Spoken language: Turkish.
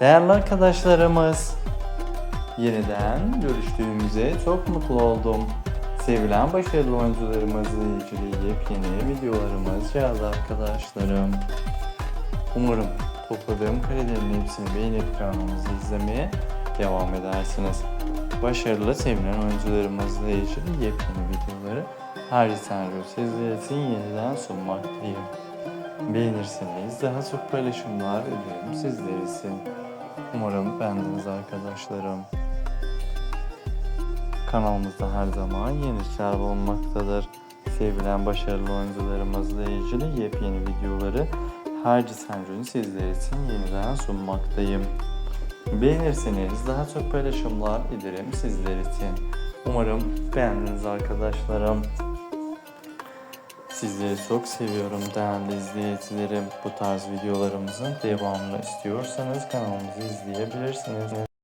Değerli arkadaşlarımız, yeniden görüştüğümüze çok mutlu oldum. Sevilen başarılı oyuncularımızla ilgili yepyeni videolarımız geldi arkadaşlarım. Umarım topladığım karelerin hepsini beğenip kanalımızı izlemeye devam edersiniz. Başarılı sevilen oyuncularımızla ilgili yepyeni videoları her senaryo sizler için yeniden sunmaktayım. Beğenirseniz daha çok paylaşımlar ederim sizler için. Umarım beğendiniz arkadaşlarım. Kanalımızda her zaman yeni işler bulunmaktadır. Sevilen başarılı oyuncularımızla ilgili yepyeni videoları her senaryo sizler için yeniden sunmaktayım. Beğenirseniz daha çok paylaşımlar ederim sizler için. Umarım beğendiniz arkadaşlarım. Sizleri çok seviyorum değerli izleyicilerim. Bu tarz videolarımızın devamını istiyorsanız kanalımızı izleyebilirsiniz.